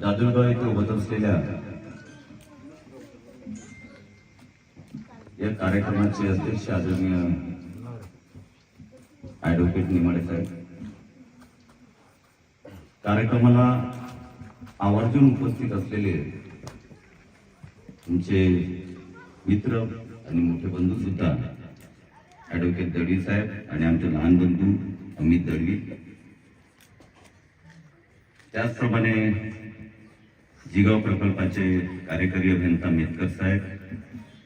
दादुलगाव येथे होत असलेल्या या कार्यक्रमाचे अध्यक्ष आदरणीय ऍडव्होकेट निमाडे साहेब. कार्यक्रमाला आवर्जून उपस्थित असलेले तुमचे मित्र आणि मोठे बंधू सुद्धा ऍडव्होकेट दळवी साहेब आणि आमचे लहान बंधू अमित दळवी. त्याचप्रमाणे जिगाव प्रकल्पाचे कार्यकारी अभियंता मेतकर साहेब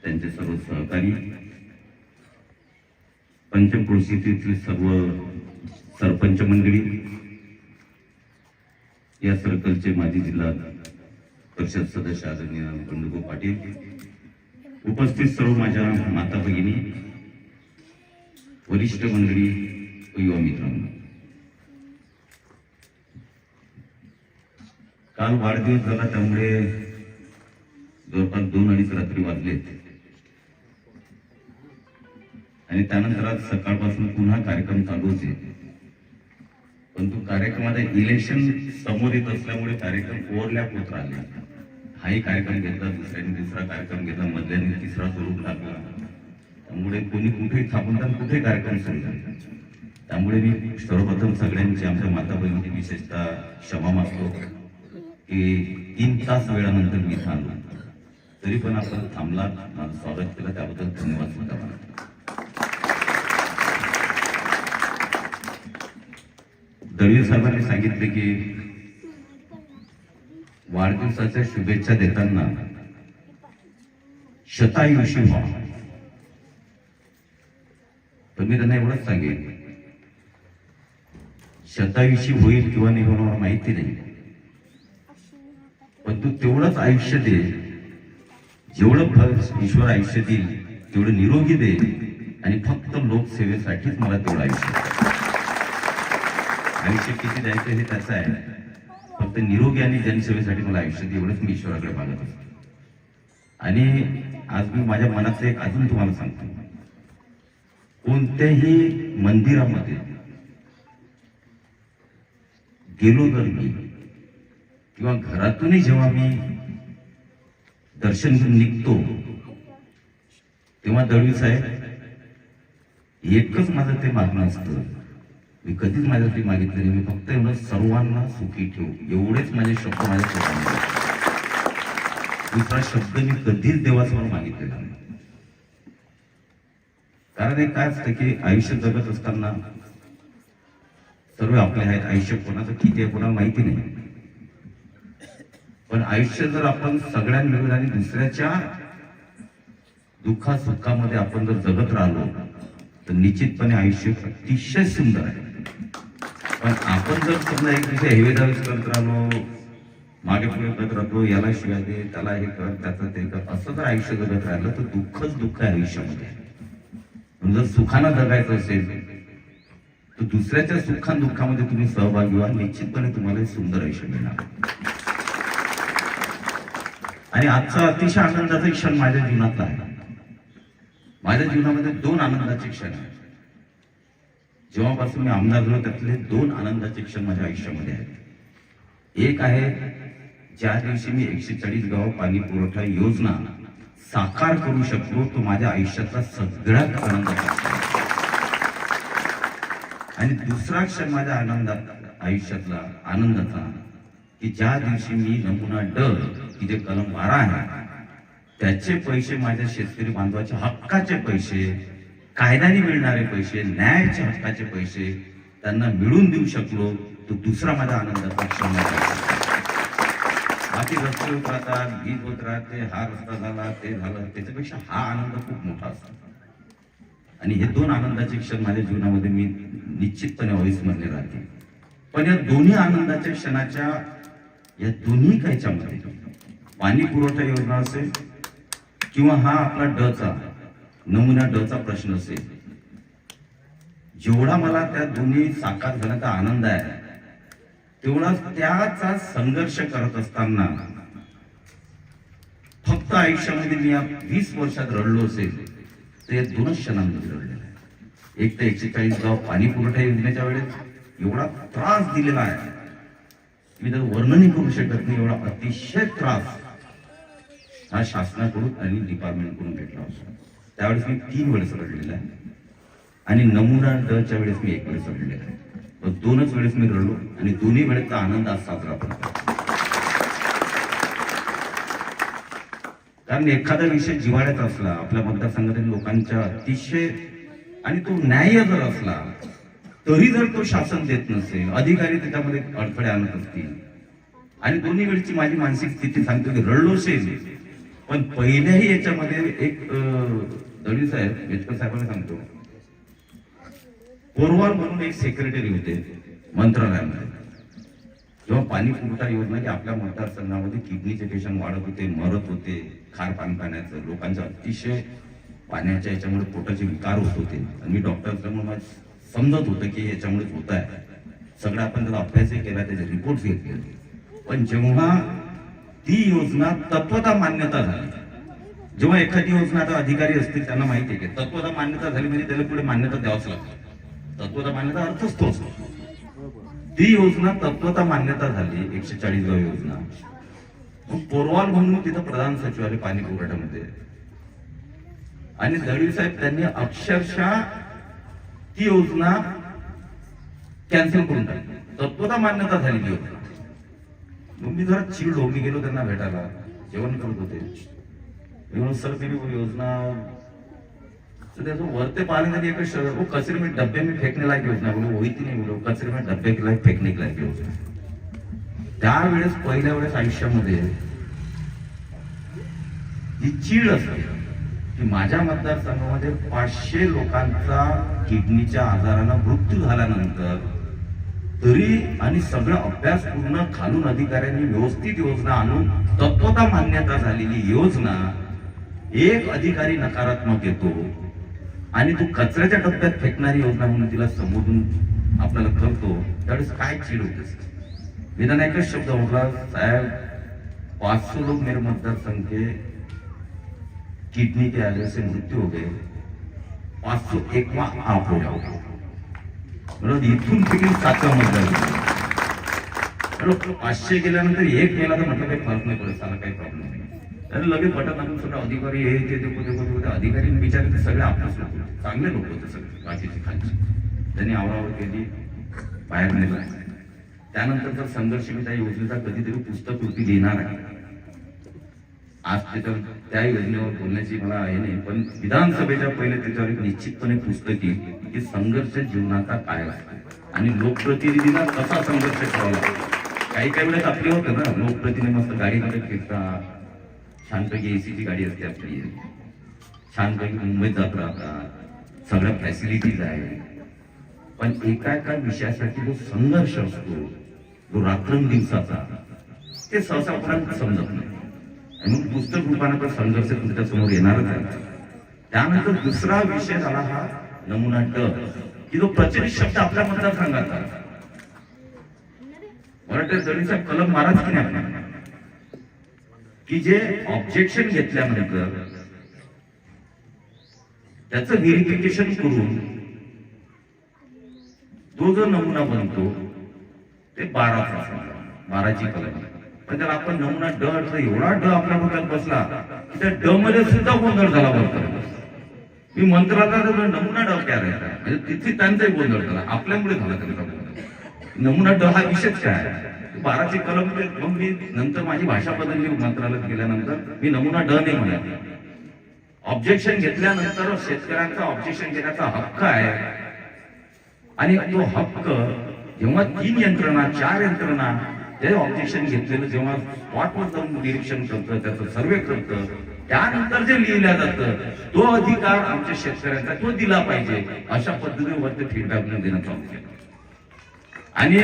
त्यांचे सर्व सहकारी पंचम सर्व सरपंच मंडळी या सर्कलचे माजी जिल्हा परिषद सदस्य आदरणीय बंडुगो पाटील उपस्थित सर्व माझ्या माता भगिनी वरिष्ठ मंडळी युवा मित्रांनो. काल वाढदिवस झाला त्यामुळे जवळपास दोन अडीच रात्री वाजलेत. आणि त्यानंतर आज सकाळपासून पुन्हा कार्यक्रम चालू होते. परंतु कार्यक्रमात इलेक्शन समोर येत असल्यामुळे कार्यक्रम ओव्हरलॅप होत राहिले. हाही कार्यक्रम घेतला दुसऱ्याने दुसरा कार्यक्रम घेतला मधल्याने तिसरा स्वरूप टाकला त्यामुळे कोणी कुठेही थांबून तर कुठे कार्यक्रम सुरू झाला. त्यामुळे मी सर्वप्रथम सगळ्यांची आमच्या माता बहिणी विशेषतः क्षमा मागतो. की तीन तास वेळानंतर मी थांबलो. तरी पण आपण थांबला माझं स्वागत केलं. त्याबद्दल धन्यवाद सुद्धा मला. दळवी साहेबांनी सांगितले की वाढदिवसाच्या शुभेच्छा देताना शतायुषी व्हा. पण मी त्यांना एवढंच सांगेन. शतायुषी होईल किंवा नाही होणार माहिती नाही. पण तू तेवढंच आयुष्य दे. जेवढं फळ ईश्वर आयुष्य देईल तेवढं निरोगी दे. आणि फक्त लोकसेवेसाठीच मला तेवढं आयुष्य आयुष्य किती द्यायचं हे त्याचं आहे? फक्त निरोगी आणि जनसेवेसाठी मला आयुष्य एवढंच मी ईश्वराकडे मागत असतो. आणि आज मी माझ्या मनाचं एक अजून तुम्हाला सांगतो. कोणत्याही मंदिरामध्ये गेलो तर मी किंवा घरातूनही जेव्हा मी दर्शन घेऊन निघतो तेव्हा दळवी साहेब एकच माझं ते मागणं असतं. मी कधीच माझ्यासाठी मागितलं नाही. मी फक्त एवढं सर्वांना सुखी ठेवू. एवढेच माझे शब्द माझ्या स्वतःमध्ये दुसरा शब्द मी कधीच देवासमोर मागितलेला नाही. कारण हे काय असतं की आयुष्य जगत असताना सर्व आपले आहेत. आयुष्य कोणाचं किती आहे कोणाला माहिती नाही. पण आयुष्य जर आपण सगळ्यांमिळून आणि दुसऱ्याच्या दुःखा सुखामध्ये आपण जर जगत राहिलो तर निश्चितपणे आयुष्य अतिशय सुंदर आहे. पण आपण जर समजा एक दिवशी हेवेदावीस करत राहिलो मागे पुढे करत राहतो याला शिवाय दे त्याला हे कर त्याचं ते कर असं जर आयुष्य जगत राहिलं तर दुःखच दुःख आहे आयुष्यामध्ये. पण जर सुखानं जगायचं असेल तर दुसऱ्याच्या सुखान दुःखामध्ये तुम्ही सहभागी व्हा निश्चितपणे तुम्हाला सुंदर आयुष्य मिळणार. आणि आजचा अतिशय आनंदाचा क्षण माझ्या जीवनातला आहे. माझ्या जीवनामध्ये दोन आनंदाचे क्षण आहेत. जेव्हापासून मी आमदार झालो त्यातले दोन आनंदाचे क्षण माझ्या आयुष्यामध्ये आहेत. एक आहे ज्या दिवशी मी एकशे चाळीस गाव पाणी पुरवठा योजना साकार करू शकलो तो माझ्या आयुष्यातला सगळ्यात आनंदाचा आणि दुसरा क्षण माझ्या आनंदात आयुष्यातला आनंदाचा की ज्या दिवशी मी नमुना ड की जे कलम बारा आहे. त्याचे पैसे माझ्या शेतकरी बांधवाचे हक्काचे पैसे कायद्याने मिळणारे पैसे न्यायाचे हक्काचे पैसे त्यांना मिळून देऊ शकलो तो दुसरा माझा आनंदाचा क्षण बाकी रस्ते उतरतात राहतात उतरात होत राहते हा रस्ता झाला ते झालं त्याच्यापेक्षा हा आनंद खूप मोठा असतो. आणि हे दोन आनंदाचे क्षण माझ्या जीवनामध्ये मी निश्चितपणे अविस्मरणीय राहते. पण या दोन्ही आनंदाच्या क्षणाच्या या दोन्ही कायच्यामध्ये पाणी पुरवठा योजना असेल किंवा हा आपला डचा नमुना डचा प्रश्न असेल जेवढा मला त्या दोन्ही साकार झाल्याचा आनंद आहे तेवढा त्याचा संघर्ष करत असताना फक्त आयुष्यामध्ये मी या वीस वर्षात रडलो असेल तर या दोनच क्षणांमध्ये रडलेलं आहे. एक तर एकशे चाळीस गाव पाणी पुरवठा योजनेच्या वेळेस एवढा त्रास दिलेला आहे मी तर वर्णनही करू शकत नाही एवढा अतिशय त्रास हा शासनाकडून आणि डिपार्टमेंटकडून भेटला होता. त्यावेळेस मी तीन वेळेस रडलेला आहे. आणि नमुना ड वेळेस मी एक वेळेस रडलेला आहे. दोनच वेळेस मी रडलो आणि दोन्ही वेळेचा आनंद आज साजरा करतो. कारण एखादा विषय जिव्हाळ्याचा असला आपल्या मतदारसंघातील लोकांच्या अतिशय आणि तो न्याय्य जर असला तरी जर तो शासन देत नसेल अधिकारी त्याच्यामध्ये अडथळे आणत असतील आणि दोन्ही वेळची माझी मानसिक स्थिती सांगतो की रडलो पण पहिल्याही याच्यामध्ये एक दळी साहेब बेटकर साहेबांना सांगतो. कोरवाल म्हणून एक सेक्रेटरी होते मंत्रालयामध्ये. जेव्हा पाणी पुरवठा योजना की आपल्या मतदारसंघामध्ये किडनीचे पेशंट वाढत होते मरत होते खार पान पाण्याचं लोकांचं अतिशय पाण्याच्या याच्यामुळे पोटाचे विकार होत होते. आणि मी डॉक्टर असल्यामुळे मला समजत होतं की याच्यामुळेच होत आहे. सगळं आपण त्याचा अभ्यासही केला त्याचे रिपोर्ट घेतले. पण जेव्हा ती योजना तत्वता मान्यता झाली. जेव्हा एखादी योजना आता अधिकारी असतील त्यांना माहिती आहे की तत्वता मान्यता झाली म्हणजे त्याला पुढे मान्यता द्यावंच लागतं. तत्वता मान्यता अर्थच तोच. ती योजना तत्वता मान्यता झाली एकशे चाळीस योजना. मग पोरवाल म्हणून तिथं प्रधान सचिव आले पाणी पुरवठ्यामध्ये. आणि दळवी साहेब त्यांनी अक्षरशः ती योजना कॅन्सल करून टाकली. तत्वता मान्यता झालेली योजना मग मी जरा चिडलो मी गेलो त्यांना भेटायला जेवण करत होते. म्हणून सर योजना त्याचं वरते पाणी नदी हो, एक शहर वो कचरे में डब्बे में फेकने लायक योजना बोलो वही ती नाही बोलो कचरे में डब्बे लायक लायक योजना. त्यावेळेस पहिल्या वेळेस आयुष्यामध्ये ती चीड असते की माझ्या मतदारसंघामध्ये पाचशे लोकांचा किडनीच्या आजारानं मृत्यू झाल्यानंतर तरी आणि सगळं अभ्यास पूर्ण खालून अधिकाऱ्यांनी व्यवस्थित योजना आणून तत्वता मान्यता झालेली योजना एक अधिकारी नकारात्मक येतो. आणि तो कचऱ्याच्या डब्यात फेकणारी योजना म्हणून तिला संबोधून आपल्याला करतो त्यावेळेस काय चीड होते विधान एकच शब्द म्हटला साहेब पाचशे लोक मेरे मतदार के किडनी के आगे से मृत्यू हो गए. पाच सौ एकवा आप हो जाओगे बरोबर इथून किती सातवा मतदार पाचशे गेल्यानंतर एक गेला तर म्हटलं काही फरक नाही पडत त्याला काही प्रॉब्लेम नाही. त्याने लगेच बटन दाबून सगळे अधिकारी हे ते ते कोते कोते कोते अधिकारी विचार ते सगळे आपलेच लोक चांगले लोक होते सगळे बाकीचे खालचे. त्यांनी आवरावर केली बाहेर नेला. त्यानंतर जर संघर्ष मी योजनेचा कधीतरी पुस्तक कृती लिहिणार आहे. आज त्याच्यावर त्या योजनेवर बोलण्याची मला हे नाही पण विधानसभेच्या पहिले त्याच्यावर एक निश्चितपणे पुस्तक येईल की संघर्ष जीवनाचा काय आहे. आणि लोकप्रतिनिधीला कसा संघर्ष करावा? लागतो काही काही वेळेस आपले होतं ना लोकप्रतिनिधी मस्त गाडीमध्ये फिरतात. छानपैकी एसीची गाडी असते आपली. छानपैकी मुंबईत जात राहतात. सगळ्या फॅसिलिटीज आहे पण एका एका विषयासाठी जो संघर्ष असतो जो रात्रंदिवसाचा ते सहसा समजत नाही. मग पुस्तक रूपाने तर संघर्ष तुमच्यासमोर येणारच आहे त्यानंतर दुसरा विषय झाला हा नमुना ड की जो प्रचलित शब्द आपल्या मतदारसंघात आहे. मला जणीचा जडीचा कलम महाराज की नाही की जे ऑब्जेक्शन घेतल्यानंतर त्याच व्हेरिफिकेशन करून तो जो नमुना बनतो ते बाराचा बाराची कलम आहे. पण त्याला आपण नमुना ड अर्थ एवढा ड आपल्या डोक्यात बसला की त्या ड मध्ये सुद्धा गोंधळ झाला बरोबर मी मंत्राचा नमुना ड क्या म्हणजे तिथे त्यांचाही गोंधळ झाला आपल्यामुळे झाला त्यांचा गोंधळ. नमुना ड हा विषयच काय आहे? बाराची कलम ते- मग मी नंतर माझी भाषा बदलली मंत्रालयात गेल्यानंतर मी नमुना ड नाही म्हणाले ऑब्जेक्शन घेतल्यानंतर शेतकऱ्यांचा ऑब्जेक्शन घेण्याचा हक्क आहे. आणि तो हक्क जेव्हा तीन यंत्रणा चार यंत्रणा ते ऑब्जेक्शन घेतलेलं जेव्हा जाऊन निरीक्षण करतं त्याचं सर्वे करतं त्यानंतर जे लिहिलं जातं तो अधिकार आमच्या शेतकऱ्यांचा तो दिला पाहिजे अशा पद्धतीने फीडबॅक देण्याचा होते आणि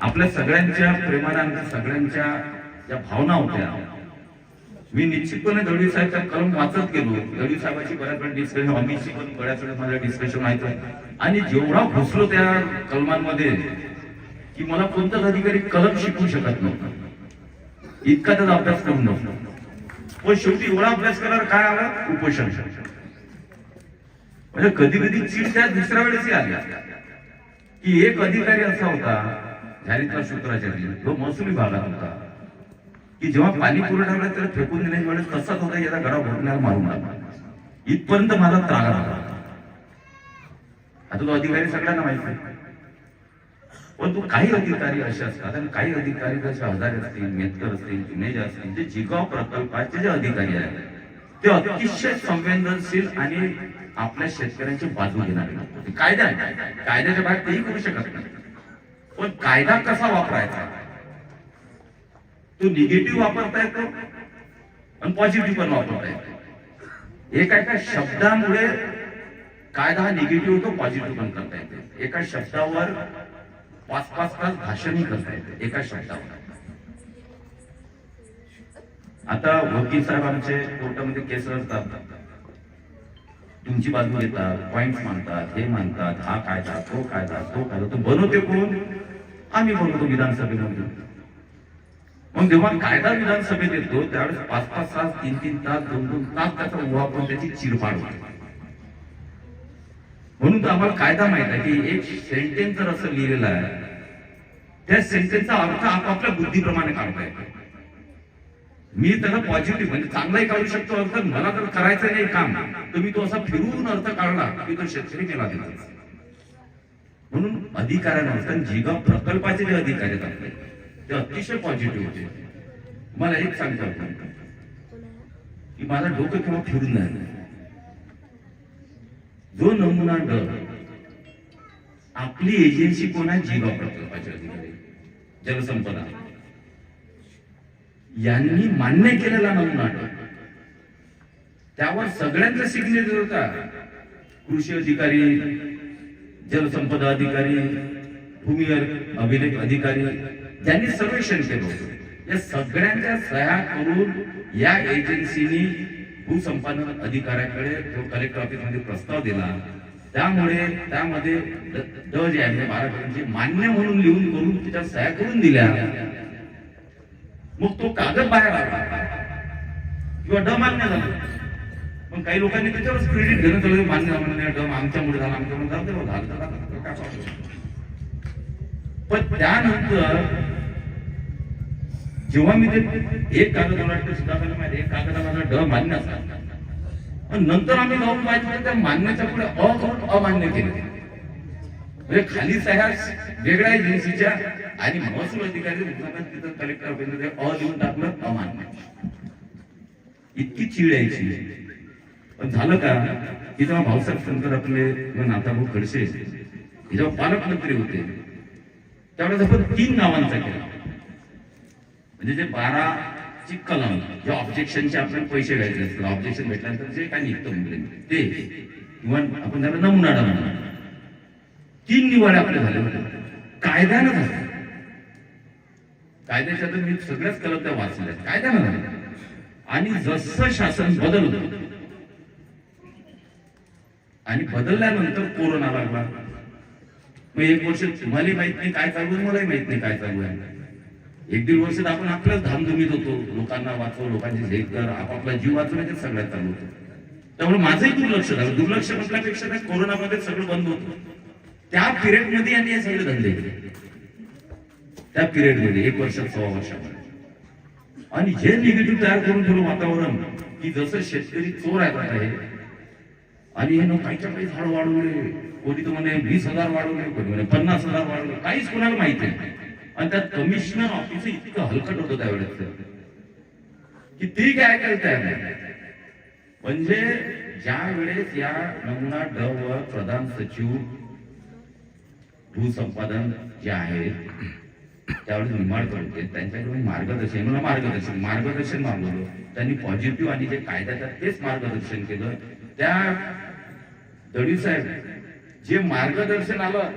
आपल्या सगळ्यांच्या प्रेमाने सगळ्यांच्या ज्या भावना होत्या मी निश्चितपणे दळवी साहेबचा कलम वाचत गेलो. दळवी साहेबांची बऱ्याच वेळ डिस्कशन अमितशी पण बऱ्याच वेळेस माझ्या डिस्कशन माहीत आणि जेवढा घुसलो त्या कलमांमध्ये की मला कोणताच अधिकारी कलम शिकवू शकत नव्हता. इतका त्याचा अभ्यास करून नव्हता. पण शेवटी एवढा अभ्यास करणार काय आला? उपोषण. म्हणजे कधी कधी चीड त्या दुसऱ्या वेळेसही आल्या की एक अधिकारी असा होता झारीतला शुक्राचार्य तो महसूल विभागात होता की जेव्हा पाणी पुरवठा त्याला फेकून देण्याच्या वेळेस तसाच होता याचा गडा भरण्याला मारून आला इथपर्यंत माझा त्रागा होता आता तो अधिकारी सगळ्यांना माहिती आहे. पण काही अधिकारी असे असतात आणि काही अधिकारी जसे हजारे असतील मेतकर असतील जुनेजा असतील जे जिगाव प्रकल्पाचे जे अधिकारी आहेत ते अतिशय संवेदनशील आणि आपल्या शेतकऱ्यांची बाजू घेणारे कायदा आहे. कायद्याच्या बाहेर तेही करू शकत नाही. पण कायदा कसा वापरायचा? तो निगेटिव्ह वापरता येतो आणि पॉझिटिव्ह पण वापरता येतो. एका एका शब्दामुळे कायदा हा निगेटिव्ह होतो पॉझिटिव्ह पण करता येते. एका शब्दावर पाच पाच तास भाषणही करता येते एका शब्दावर. आता वकील साहेब आमचे कोर्टामध्ये केस असतात तुमची बाजू घेतात पॉइंट मानतात हे मानतात हा कायदा तो कायदा तो कायदा तो बनवते कोण? आम्ही बनवतो विधानसभेमध्ये. मग जेव्हा कायदा विधानसभेत येतो त्यावेळेस पाच पाच तास तीन तीन तास दोन दोन तास त्याचा उहापोन त्याची चिरपाड होते. म्हणून तर आम्हाला कायदा माहीत आहे की एक सेंटेन्स जर असं लिहिलेलं आहे त्या सेंटेन्सचा अर्थ आपापल्या बुद्धीप्रमाणे काढता येतो. मी त्याला पॉझिटिव्ह म्हणजे चांगलाही काढू शकतो अर्थ मला तर करायचं नाही काम. तर मी तो असा फिरवून अर्थ काढला की तो शेतकरी मेला दिला म्हणून अधिकाऱ्यांना असतात जिगा प्रकल्पाचे जे अधिकारी आहेत ते अतिशय पॉझिटिव्ह होते. मला एक सांगता. की माझा डोकं केव्हा फिरून नाही जो नमुना ड आपली एजन्सी कोण आहे जिगा प्रकल्पाचे अधिकारी? जलसंपदा यांनी मान्य केलेला नमुना त्यावर सगळ्यांचा सिग्नेचर होता. कृषी अधिकारी जलसंपदा अधिकारी भूमी अभिलेख अधिकारी ज्यांनी सर्वेक्षण केलं होतं. या सगळ्यांच्या सह्या करून या एजन्सीनी भूसंपादन अधिकाऱ्याकडे जो कलेक्टर ऑफिसमध्ये प्रस्ताव दिला त्यामुळे त्यामध्ये द- ड जे आहे म्हणजे महाराष्ट्राचे मान्य म्हणून लिहून करून तिच्या सह्या करून दिल्या. मग तो कागद बाहेर आला. किंवा ड मान्य झाला. मग काही लोकांनी त्याच्यावर क्रेडिट घेणं चालू मान्य झालं नाही ड आमच्यामुळे झाला आमच्यामुळे झालं. झालं तर झालं, काय पण त्यानंतर जेव्हा मी ते एक कागद मला माहिती एक कागदाला माझा ड मान्य असा पण नंतर आम्ही लोक पाहिजे त्या मान्याच्या पुढे अ करून अमान्य केले. म्हणजे खाली सह्या वेगळ्या एजन्सीच्या आणि महसूल अधिकारी मुख्यमंत्री तिथं कलेक्टर ऑफिसमध्ये अ देऊन टाकलं अमान्य. इतकी चीड यायची. पण झालं का की जेव्हा भाऊसाहेब शंकर आपले नाताभाऊ खडसे हे जेव्हा पालकमंत्री होते त्यावेळेस आपण तीन नावांचा केला. म्हणजे जे बारा जी कलम जे ऑब्जेक्शनचे आपल्याला पैसे घ्यायचे असतात ऑब्जेक्शन भेटल्यानंतर जे काय निघतं म्हणजे ते. किंवा आपण त्याला नमुना म्हणा तीन निवाडे आपले झाले होते. कायद्यानं झाले. कायद्याच्या तर मी सगळ्याच कलम त्या वाचल्या कायद्यानं झाले. आणि जसं शासन बदललं आणि बदलल्यानंतर कोरोना लागला. मग एक वर्ष तुम्हालाही माहीत नाही काय चालू आहे मलाही माहीत नाही काय चालू आहे. एक दीड वर्षात आपण आपल्याच धामधुमीत होतो. लोकांना वाचव लोकांची झेप कर आपापला जीव वाचवण्याचे सगळ्यात चालू होतो. त्यामुळे माझंही दुर्लक्ष झालं. दुर्लक्ष म्हटल्यापेक्षा त्या कोरोनामध्ये सगळं बंद होतं. त्या पिरियडमध्ये यांनी हे सगळे धंदे केले. त्या पिरियडमध्ये एक वर्षात सव्वा वर्षामध्ये. आणि हे निगेटिव्ह तयार करून ठेवलं वातावरण की जसं शेतकरी चोर आहे आणि हे काहीच्या काही झाड वाढवले. कोणी तर म्हणे वीस हजार वाढवले कोणी म्हणे पन्नास हजार वाढवले. काहीच कोणाला माहिती नाही. आणि त्यात कमिशनर ऑफिस इतकं हलकट होतं त्यावेळेस की ती काय करताय म्हणजे ज्या वेळेस या नमुना ड वर प्रधान सचिव भूसंपादन जे आहेत त्यावेळेस निंबाळकर होते त्यांच्याकडून मार्गदर्शन मला मार्गदर्शन मार्गदर्शन मागवलं. त्यांनी पॉझिटिव्ह आणि जे कायद्यात तेच मार्गदर्शन केलं. त्या दळी साहेब जे मार्गदर्शन आलं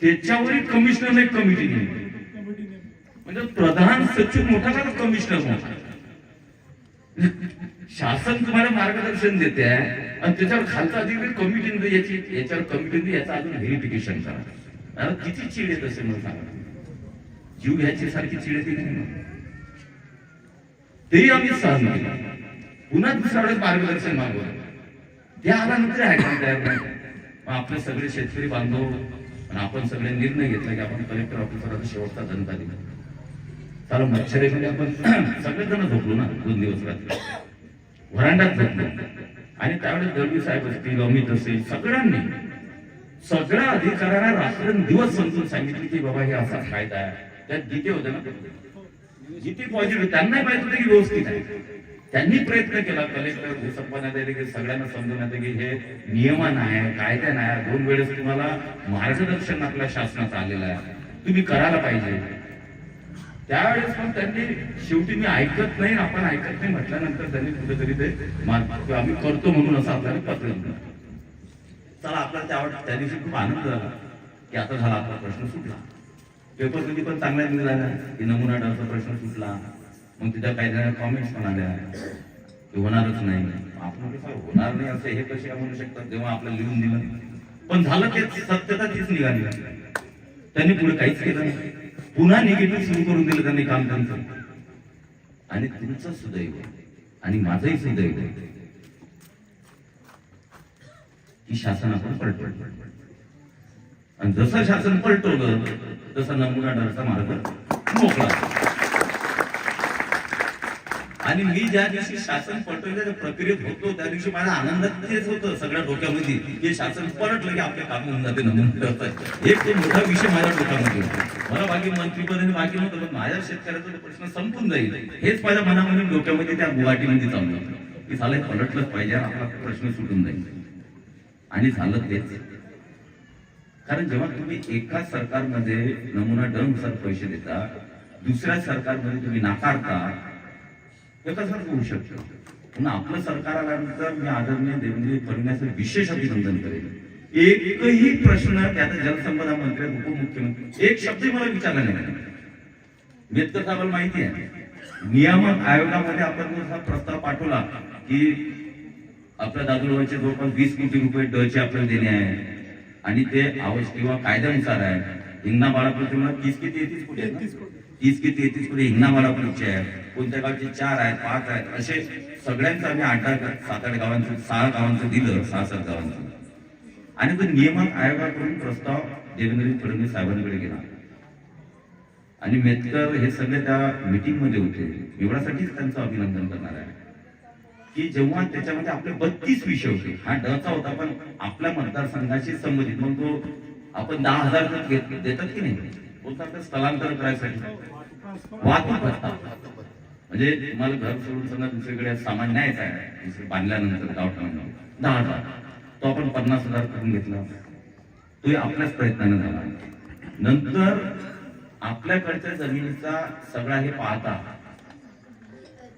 त्याच्यावरही कमिशनर एक कमिटी नेमली म्हणजे प्रधान सचिव मोठा का कमिशनर मोठा? शासन तुम्हाला मार्गदर्शन देते आणि त्याच्यावर खालचा अधिकारी कमिटीने याची याच्यावर कमिटीने याचा अजून व्हेरिफिकेशन करा. अरे किती चिड येत असेल मला सांगा. जीव घ्यायची सारखी चिड येते तेही आम्ही सहन केलं. पुन्हा दुसऱ्याकडे मार्गदर्शन मागवलं. ते आल्यानंतर ऐकायला तयार मग आपले सगळे शेतकरी बांधव पण आपण सगळे निर्णय घेतला की आपण कलेक्टर ऑफिसरचा शेवटचा धंदा दिला. चला मच्छरेमध्ये आपण सगळेजण झोपलो ना दोन दिवस रात्री. वरांडात झोपलो. आणि त्यावेळेस दळवी साहेब असतील अमित असेल सगळ्यांनी सगळ्या अधिकाऱ्यांना रात्रंदिवस समजून सांगितले की बाबा हे असा फायदा आहे. त्यात जिथे होते ना जिथे पॉझिटिव्ह त्यांनाही पाहिजे होतं की व्यवस्थित आहे. त्यांनी प्रयत्न केला कलेक्टर भूसंपन्नात की सगळ्यांना समजून की हे नियमन आहे कायदा नाही. दोन वेळेस तुम्हाला मार्गदर्शन आपल्या शासनाचं आलेलं आहे. तुम्ही करायला पाहिजे. त्यावेळेस पण त्यांनी शेवटी मी ऐकत नाही आपण ऐकत नाही म्हटल्यानंतर त्यांनी कुठेतरी ते आम्ही करतो म्हणून असं आपल्याला पत्र चला आपला त्या त्या दिवशी खूप आनंद झाला की आता झाला आपला प्रश्न सुटला. पेपर कधी पण चांगल्या निघाला की नमुना डरचा प्रश्न सुटला. मग तिथं काही जण कॉमेंट्स पण आल्या. की होणारच नाही. आपण होणार नाही असं हे कसे म्हणू शकतात? जेव्हा आपलं लिहून दिलं. पण झालं ते सत्यता तीच निघाली. त्यांनी पुढे काहीच केलं नाही. पुन्हा निगेटिव्ह सुरू करून दिलं त्यांनी काम त्यांचं. आणि तुमचं सुदैव. आणि माझंही सुदैव की शासन आपण पलटवलं. आणि जसं शासन पलटवलं तसा नमुना डरचा मार्ग मोकळा. आणि मी ज्या दिवशी शासन पलटवण्याच्या प्रक्रियेत होतो त्या दिवशी माझ्या आनंदात तेच होतं सगळ्या डोक्यामध्ये. हे शासन पलटलं की आपले काम होऊन जाते नमुना डरचा एक तो मोठा विषय माझ्या डोक्यामध्ये मला बाकी मंत्रीपद आणि बाकी नव्हतं पण माझ्या शेतकऱ्याचा प्रश्न संपून जाईल. हेच माझ्या मनामध्ये डोक्यामध्ये त्या गुवाहाटीमध्ये चालू होतं. की झालं पलटलंच पाहिजे आपला प्रश्न सुटून जाईल. आणि झालं तेच. कारण जेव्हा तुम्ही एका सरकारमध्ये नमुना डनुसार पैसे देता दुसऱ्या सरकारमध्ये तुम्ही नाकारता हे कसं होऊ शकतं. पुन्हा आपलं सरकार आल्यानंतर मी आदरणीय देवेंद्र फडणवीस विशेष अभिनंदन करेन. एकही प्रश्न त्यात जलसंपदा मंत्री उपमुख्यमंत्री एक शब्द मला विचारला नाही. मेतकर साहेबांना माहिती आहे. नियामक आयोगामध्ये आपण हा प्रस्ताव पाठवला की आपल्या दादुळवाचे जवळपास वीस कोटी रुपये डचे आपल्याला देणे आहे. आणि ते आवश्यक किंवा कायद्यानुसार आहे. हिंगणा बाळापूरचे मला तीस की तेहतीस कोटी आहेत ना? तीस की तेहतीस कोटी हिंगणा बाळापूरचे आहे. कोणत्या गावचे चार आहेत पाच आहेत. असे सगळ्यांचं आम्ही आठ आठ सात आठ गावांचं सहा गावांचं दिलं सहा सात गावांचं. आणि तो नियमन आयोगाकडून प्रस्ताव देवेंद्र फडणवीस साहेबांकडे गेला. आणि मेतकर हे सगळे त्या मीटिंगमध्ये होते. एवढ्यासाठीच त्यांचं अभिनंदन करणार आहे. की जेव्हा त्याच्यामध्ये आपले बत्तीस विषय होते हा डचा होता पण आपल्या मतदारसंघाशी संबंधित. मग तो आपण दहा हजार देतात की नाही? स्थलांतर करायसाठी. वाहतूक म्हणजे तुम्हाला घर सोडून समजा दुसरीकडे सामान न्यायचं आहे दुसरं बांधल्यानंतर गावठाण दहा हजार. तो आपण पन्नास हजार करून घेतला. तोही आपल्याच प्रयत्नाने झाला. नंतर आपल्याकडच्या जमिनीचा सगळा हे पाहता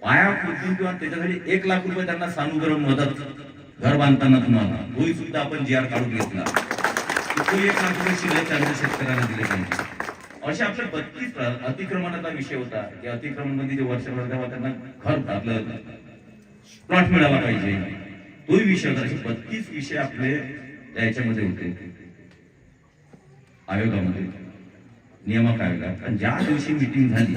पाया खोदून किंवा त्याच्यासाठी एक लाख रुपये त्यांना सानुग्रह मदत घर बांधताना तुम्हाला. तोही सुद्धा आपण जी आर काढून घेतला. तो एक लाख रुपये शिल्लक त्यांच्या शेतकऱ्यांना दिले पाहिजे. असे आपले बत्तीस अतिक्रमणाचा विषय होता. की अतिक्रमणमध्ये जे वर्षभर तेव्हा त्यांना खर आपलं प्लॉट मिळाला पाहिजे. तोही विषय होता. असे बत्तीस विषय आपले त्या याच्यामध्ये होते. आयोगामध्ये. नियामक आयोगात. आणि ज्या दिवशी मिटिंग झाली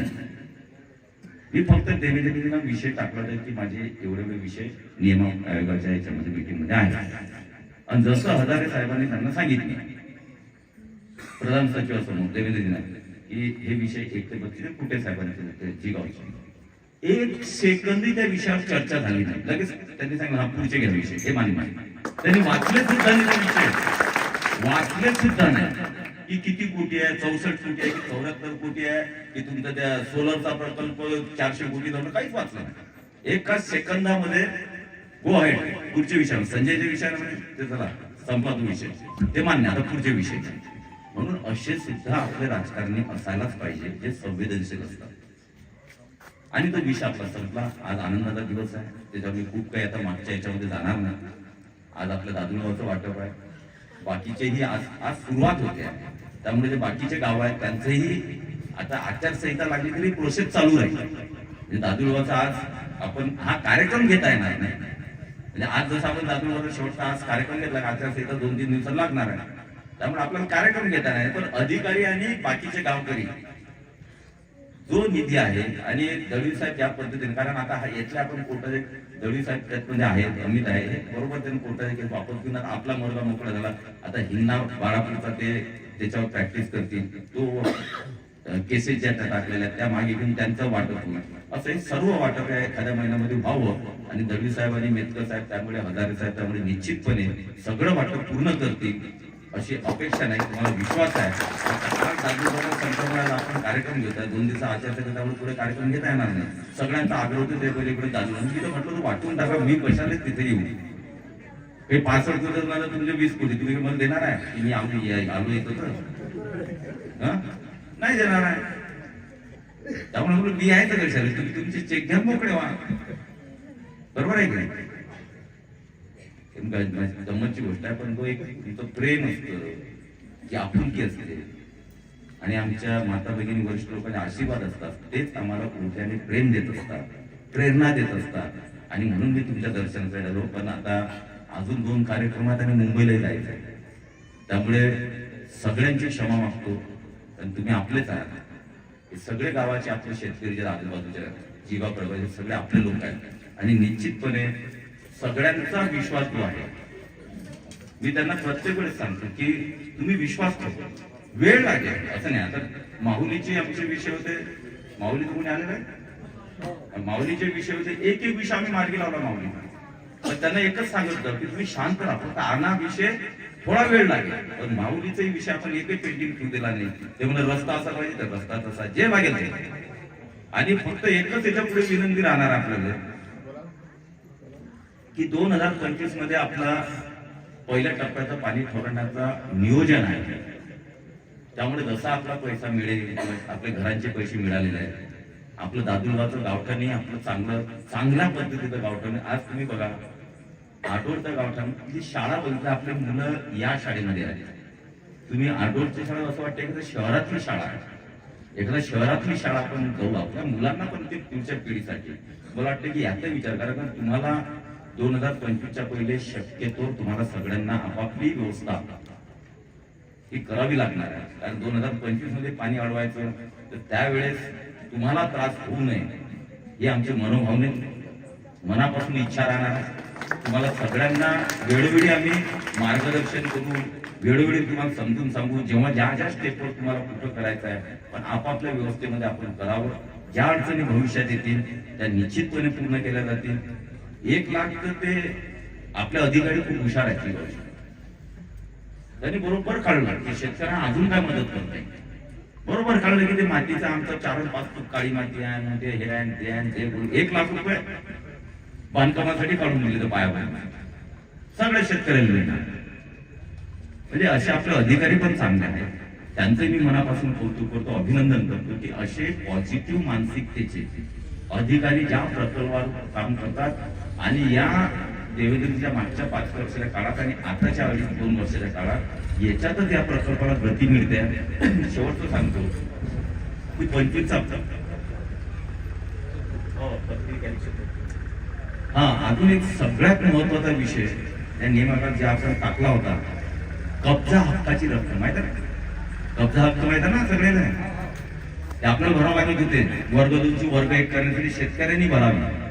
मी फक्त देवेंद्र विषय टाकला होता की माझे एवढे विषय नियामक आयोगाच्या याच्यामध्ये मीटिंगमध्ये आणि जसं हजारे साहेबांनी त्यांना सांगितले प्रधान सचिवासमोर देवेंद्रजींना की हे विषय एक ते बत्तीस कुठे साहेबांचे जिगावचे एक सेकंदी त्या विषयावर चर्चा झाली नाही. लगेच त्यांनी सांगितलं हा पुढचे घ्या विषय हे मान्य मान्य. त्यांनी वाचले सुद्धा नाही विषय. वाचले सुद्धा नाही. की किती कोटी आहे चौसष्ट कोटी आहे की चौऱ्याहत्तर कोटी आहे की तुमचा त्या सोलरचा प्रकल्प चारशे कोटी जाऊन काहीच वाचलं नाही. एका सेकंदामध्ये गो आहे पुढचे विषय संजयच्या विषयामध्ये म्हणजे ते चला संपला विषय. ते मान्य आता पुढचे विषय. म्हणून असे सुद्धा आपले राजकारणी असायलाच पाहिजे जे संवेदनशील असतात. आणि तो विषय आपला संपला. आज आनंदाचा दिवस आहे. त्याच्यावर मी खूप काही आता मागच्या याच्यामध्ये जाणार नाही. आज आपल्या दादुगावचं वाटप आहे. बाकीचेही आज आज सुरुवात होते. त्यामुळे जे बाकीचे गाव आहेत त्यांचेही आता आचारसंहिता लागली तरी प्रोसेस चालू राहील. म्हणजे दादुगावचा आज आपण हा कार्यक्रम घेता येणार नाही. म्हणजे आज जसं आपण दादुगावचा शेवटचा आज कार्यक्रम घेतला आचारसंहिता दोन तीन दिवसात लागणार आहे. त्यामुळे आपल्याला कार्यक्रम घेता नाही पण अधिकारी आणि बाकीचे गावकरी जो निधी आहे आणि दळवी साहेब ज्या पद्धतीने कारण आता हा यातले आपण कोर्टाचे दळवी साहेब त्यातमध्ये म्हणजे आहेत अमित आहे बरोबर त्यांनी कोर्टाचे केस वापस घेऊन आपला मुलगा मोकळा झाला. आता हिंगणा बाळापूरचा ते त्याच्यावर प्रॅक्टिस करतील. तो केसेस ज्या त्या टाकलेल्या त्या मागे घेऊन त्यांचं वाटप होईल. असं हे सर्व वाटप आहे एखाद्या महिन्यामध्ये व्हावं. आणि दळवी साहेब आणि मेतकर साहेब त्यामुळे हजारे साहेब त्यामुळे निश्चितपणे सगळं वाटप पूर्ण करतील. अशी अपेक्षा नाही तुम्हाला विश्वास आहे. दादूबाबा संकल्पनाला आपण कार्यक्रम घेतोय. दोन दिवस आचारसंहितामुळे पुढे कार्यक्रम घेता येणार नाही. सगळ्यांचा आग्रह होतो ते पहिले इकडे चालू आणि तर म्हटलं तू वाटून टाका मी कशालाच तिथे येऊ? हे पासष्ट दिवस मला तुमचे वीस कोटी. तुम्ही मला देणार आहे? की मी आम्ही आलो येतो तर? नाही देणार आहे. त्यामुळे मी आहे तर कशाला? तुम्ही तुमचे चेक घ्या मोकळे व्हा. बरोबर आहे की नाही? गमतची गोष्ट आहे पण तो एक तो प्रेम असतं की आपुलकी असते. आणि आमच्या माता भगिनी वरिष्ठ लोकांचे आशीर्वाद असतात. तेच आम्हाला ऊर्जाने प्रेम देत असतात प्रेरणा देत असतात. आणि म्हणून मी तुमच्या दर्शनासाठी आलो पण आता अजून दोन कार्यक्रमात आणि मुंबईला जायचं आहे त्यामुळे सगळ्यांची क्षमा मागतो पण तुम्ही आपलेच आहात. सगळे गावाचे आपले शेतकरी जे आजूबाजूच्या जीवा प्रभावी सगळे आपले लोक आहेत. आणि निश्चितपणे सगळ्यांचा विश्वास जो आहे मी त्यांना प्रत्येक वेळेस सांगतो की तुम्ही विश्वास ठेवा. वेळ लागेल. असं नाही. आता माहुलीचे आमचे विषय होते. माऊली कोणी आले नाही? माऊलीचे विषय होते. एक एक विषय आम्ही मार्गी लावला माऊली पण त्यांना एकच सांगितलं की तुम्ही शांत राहा. फक्त आणा विषय थोडा वेळ लागेल. पण माऊलीचाही विषय आपण एकही पेंटिंग ठेवू दिला नाही. ते म्हणजे रस्ता असा पाहिजे तर रस्ता तसा. जे मागेल आणि फक्त एकच याच्यापुढे विनंती राहणार आपल्याला. की दोन हजार पंचवीसमध्ये आपला पहिल्या टप्प्याचं पाणी ठोरण्याचा नियोजन आहे. त्यामुळे जसा आपला पैसा मिळेल आपले घरांचे पैसे मिळालेले आहेत. आपलं दादुलबाचं गावठाणी आपलं चांगलं चांगल्या पद्धतीचं गावठाण आज तुम्ही बघा आडोळचं गावठाण जी शाळा बघितलं आपले मुलं या शाळेमध्ये आहेत. तुम्ही आडोळची शाळा असं वाटतं एखाद्या शहरातली शाळा आहे. एखाद्या शहरातली शाळा आपण जाऊ आपल्या मुलांना पण ते पुढच्या पिढीसाठी. मला वाटतं की याचा विचार करा कारण तुम्हाला दोन हजार पंचवीसच्या पहिले शक्यतो तुम्हाला सगळ्यांना आपापली व्यवस्था ही करावी लागणार आहे. कारण दोन हजार पंचवीसमध्ये पाणी अडवायचं तर त्यावेळेस तुम्हाला त्रास होऊ नये हे आमचे मनोभावने. मनापासून इच्छा राहणार आहे. तुम्हाला सगळ्यांना वेळोवेळी आम्ही मार्गदर्शन करू वेळोवेळी तुम्हाला समजून सांगू जेव्हा ज्या ज्या स्टेपवर तुम्हाला कुठं करायचं आहे पण आपापल्या व्यवस्थेमध्ये आपण करावं. ज्या अडचणी भविष्यात येतील त्या निश्चितपणे पूर्ण केल्या जातील. एक लाख तर ते आपल्या अधिकारी खूप हुशार आहेत त्यांनी बरोबर काढलं. की शेतकऱ्यांना अजून काय मदत करताय बरोबर काढलं की ते मातीचा आमचा चार पाच फूट काळी माती आहे ते हे आहे ते आहे ते एक लाख रुपये बांधकामासाठी काढून दिले तर पाया सगळ्या शेतकऱ्यांना मिळणार म्हणजे असे आपले अधिकारी पण चांगले आहेत. त्यांचं मी मनापासून कौतुक करतो अभिनंदन करतो की असे पॉझिटिव्ह मानसिकतेचे अधिकारी ज्या प्रकल्पावर काम करतात आणि या देवेंद्रजीच्या मागच्या पाच वर्षाच्या काळात आणि आताच्या अडीच दोन वर्षाच्या काळात याच्यातच या प्रकल्पाला गती मिळते. शेवटचं सांगतो की पंचवीसचा हो, हा अजून एक सगळ्यात महत्त्वाचा विषय या नियमाकात जे आपण टाकला होता कब्जा हक्काची रक्कम. माहिती आहे ना? कब्जा हक्क माहिती आहे ना सगळ्यांना? आपल्याला भरावं लागत होते वर्ग दोनची वर्ग एक करण्यासाठी शेतकऱ्यांनी भरावी.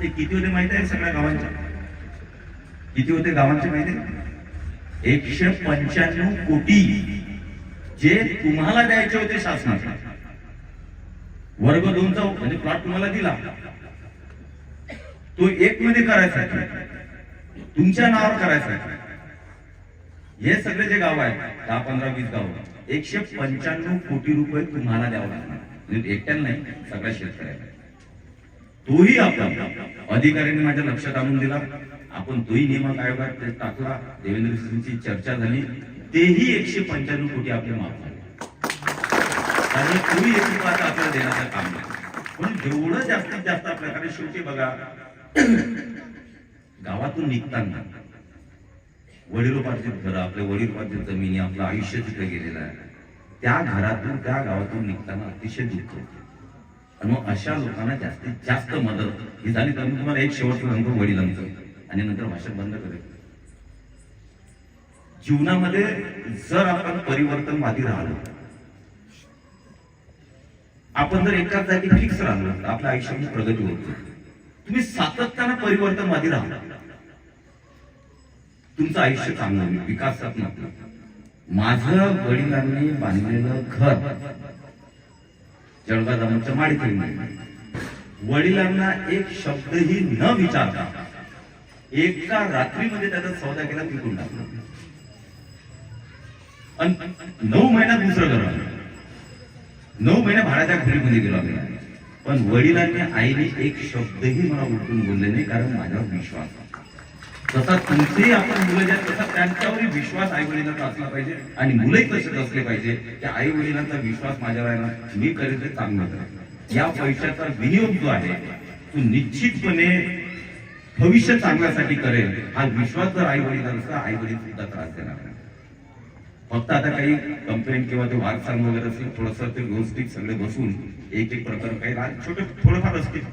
ते किती होते माहीत आहे सगळ्या गावांच्या? किती होते गावांचे माहिती आहे? एकशे पंच्याण्णव कोटी जे तुम्हाला द्यायचे होते शासनाला. वर्ग दोनचा म्हणजे प्लॉट तुम्हाला दिला. तो एक मध्ये करायचा तुमच्या नावावर करायचा हे सगळे जे गाव आहेत दहा पंधरा वीस गाव एकशे पंच्याण्णव कोटी रुपये तुम्हाला द्यावं लागणार. म्हणजे एकट्याला नाही सगळ्या शेतकऱ्याला. तोही आपण अधिकाऱ्यांनी माझ्या लक्षात आणून दिला. आपण तोही नियमक आयोगात टाकला देवेंद्र सिंगची चर्चा झाली. तेही एकशे पंच्याण्णव कोटी आपले माफ झाले. त्यामुळे तोही एक आपल्याला देण्याचं काम नाही. पण जेवढं जास्तीत जास्त आपल्या शेवटी बघा गावातून निघताना वडिलोपार्जित घर आपले वडिलोपार्जित जमिनी आपलं आयुष्य तिथे गेलेलं आहे त्या घरातून त्या गावातून निघताना अतिशय दुःख होतं. आणि मग अशा लोकांना जास्तीत जास्त मदत. ही झाली तर मी तुम्हाला एक शेवटचं सांगतो वडिलांचं आणि नंतर भाषण बंद करेल. जीवनामध्ये जर आपण परिवर्तनवादी राहिलो आपण जर एकाच जागी फिक्स राहिलो तर आपल्या आयुष्यामध्ये प्रगती होते तुम्ही सातत्यानं परिवर्तनवादी राहा. तुमचं आयुष्य चांगलं होईल विकासात्मक माझं वडिलांनी बांधलेलं घर जळगाव माडकरी वडिलांना एक शब्दही न विचारता एका रात्रीमध्ये त्याचा सौदा केला तिकून टाकला. नऊ महिन्यात दुसरं घर आलं. नऊ महिने भाड्याच्या खोलीमध्ये गेलो आम्ही. पण वडिलांनी आईने एक शब्दही मला उठून बोलले नाही कारण माझ्यावर विश्वास जसा तुमचेही आपण मुलं जे तसा त्यांच्यावरही विश्वास आई वडिलांचा असला पाहिजे आणि मुलंही तसेच असले पाहिजे की आई वडिलांचा विश्वास माझ्यावर आहे ना मी करेल ते चांगलं करेल या पैशाचा विनियोग जो आहे तो निश्चितपणे भविष्य चांगल्यासाठी करेल. हा विश्वास जर आई वडिलांचा आई वडील सुद्धा त्रास देणार नाही. फक्त आता काही कंप्लेंट किंवा ते वारसांग वगैरे असेल थोडस ते व्यवस्थित सगळे बसून एक एक प्रकार काही छोटे थोडंफार असतील.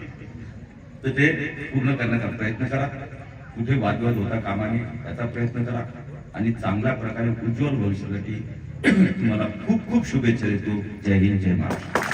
तर ते पूर्ण करण्याचा प्रयत्न करा. कुठे वादविवाद होता कामाने त्याचा प्रयत्न करा. आणि चांगल्या प्रकारे उज्ज्वल भविष्यासाठी तुम्हाला खूप खूप शुभेच्छा देतो. जय हिंद जय महाराष्ट्र.